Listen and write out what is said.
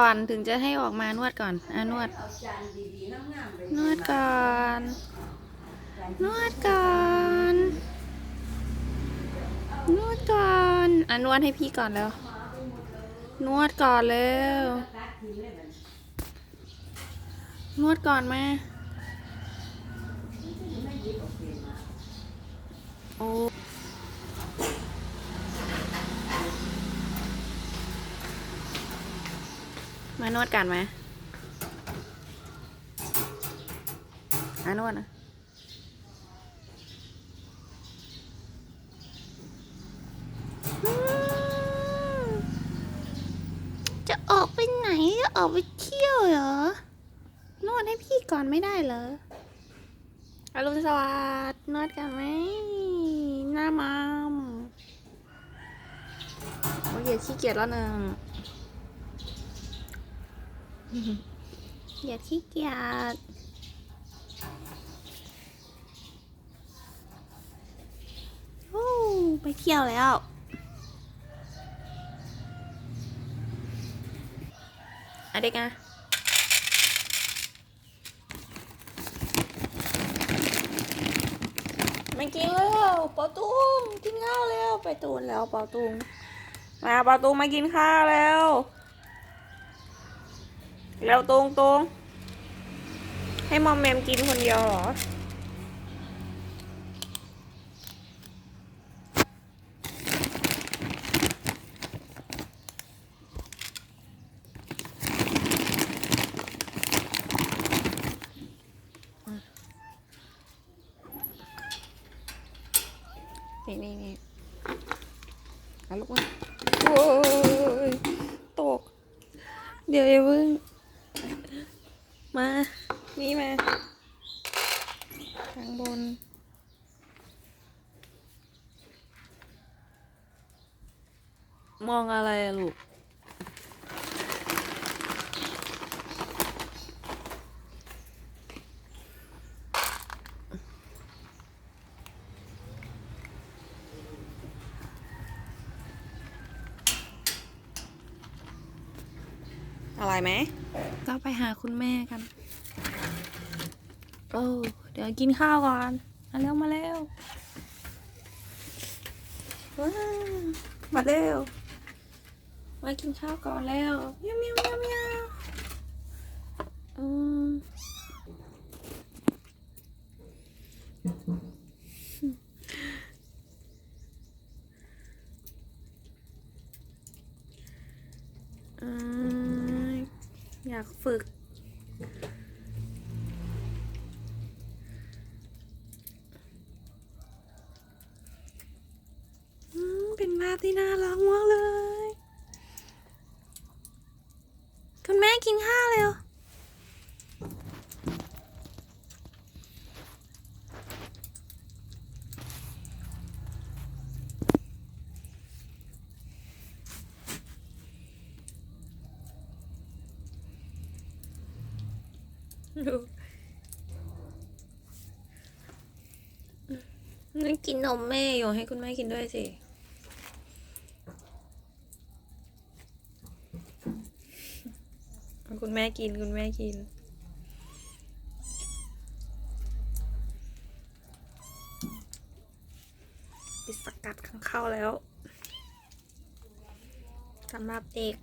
ก่อนถึงจะให้ออกมานวดก่อนอะนวด นวดก่อน นวดก่อน นวดก่อนอะนวดให้พี่ก่อนแล้ว นวดก่อนเร็วนวดก่อนมาไม่หยิบออกไปมาโอ้ มานวดกันไหมอะนวดนะอืมจะออกไปไหน จะออกไปเที่ยวเหรอ นวดให้พี่ก่อนไม่ได้เหรออรุณสวัสดิ์นวดกันไหมหน้ามามโอ้ยอย่าขี้เกียจแล้วหนึ่ง อย่าขี้เกียจโอ้ไปเที่ยวแล้วอะเด็กอะมากินเร็วเปาตุงกินข้าวเร็วไปตูนแล้วเปาตุงมาเปาตุงมากินข้าวแล้ว เร็วตุงตุงให้มอมแมมกินคนเดียวเหรอ นี่นี่นี่เอาลูกมาโอ้ยตก เดี๋ยวอย่าเพิ่ง มา นี่มา ข้างบน มองอะไรลูก อะไรไหม ก็ไปหาคุณแม่กัน โอ้เดี๋ยวกินข้าวก่อนมาเร็วมาเร็วว้ามาเร็ว มากินข้าวก่อนแล้วเมียวเมียวเมียวเมียวอืมอืม อยากฝึก เป็นภาพที่น่ารักมากเลย คุณแม่กินข้าว ดูนั่นกินนมแม่อยู่ให้คุณแม่กินด้วยสิ คุณแม่กินคุณแม่กิน ปิดสกัดข้างเข้าแล้วสำหรับเด็ก